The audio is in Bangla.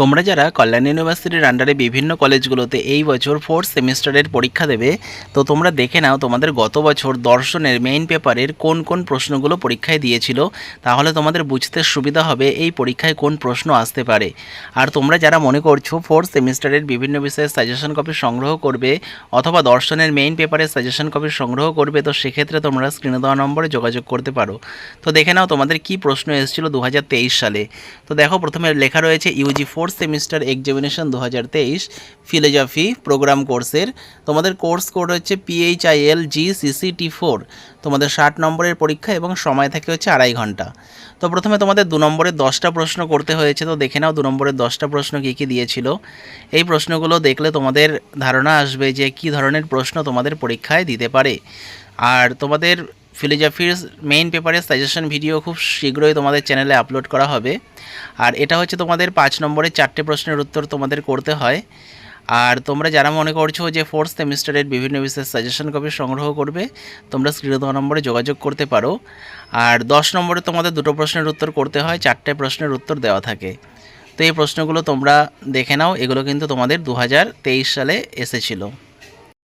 তোমরা যারা কল্যাণ ইউনিভার্সিটির আন্ডারে বিভিন্ন কলেজগুলোতে এই বছর ফোর্থ সেমিস্টারের পরীক্ষা দেবে, তো তোমরা দেখে নাও তোমাদের গত বছর দর্শনের মেইন পেপারের কোন কোন প্রশ্নগুলো পরীক্ষায় দিয়েছিল, তাহলে তোমাদের বুঝতে সুবিধা হবে এই পরীক্ষায় কোন প্রশ্ন আসতে পারে। আর তোমরা যারা মনে করছ ফোর্থ সেমিস্টারের বিভিন্ন বিষয়ের সাজেশন কপি সংগ্রহ করবে, অথবা দর্শনের মেইন পেপারের সাজেশন কপি সংগ্রহ করবে, তো সেক্ষেত্রে তোমরা স্ক্রিনে দেওয়া নম্বরে যোগাযোগ করতে পারো। তো দেখে নাও তোমাদের কি প্রশ্ন এসেছিল দু হাজার তেইশ সালে। তো দেখো প্রথমে লেখা রয়েছে ইউজি ফোর্থ সেমিস্টার এক্সামিনেশন দু হাজার তেইশ ফিলোজফি প্রোগ্রাম কোর্সের তোমাদের কোর্স কোড হচ্ছে পিএইচআইএল জি সিসিটি ফোর তোমাদের ষাট নম্বরের পরীক্ষা এবং সময় থাকে হচ্ছে আড়াই ঘণ্টা। তো প্রথমে তোমাদের দু নম্বরের দশটা প্রশ্ন করতে হয়েছে, তো দেখে নাও দু নম্বরের দশটা প্রশ্ন কী কী দিয়েছিল। এই প্রশ্নগুলো দেখলে তোমাদের ধারণা আসবে যে কী ধরনের প্রশ্ন তোমাদের পরীক্ষায় দিতে পারে। আর তোমাদের ফিলোজফির মেইন পেপারের সাজেশন ভিডিও খুব শীঘ্রই তোমাদের চ্যানেলে আপলোড করা হবে। আর এটা হচ্ছে তোমাদের পাঁচ নম্বরের চারটে প্রশ্নের উত্তর তোমাদের করতে হয়। আর তোমরা যারা মনে করছ যে ফোর্থ সেমিস্টারের বিভিন্ন বিষয়ের সাজেশন কপি সংগ্রহ করবে, তোমরা স্ক্রিনে নম্বরে যোগাযোগ করতে পারো। আর দশ নম্বরে তোমাদের দুটো প্রশ্নের উত্তর করতে হয়, চারটে প্রশ্নের উত্তর দেওয়া থাকে। তো এই প্রশ্নগুলো তোমরা দেখে নাও, এগুলো কিন্তু তোমাদের দু হাজার তেইশ সালে এসেছিল।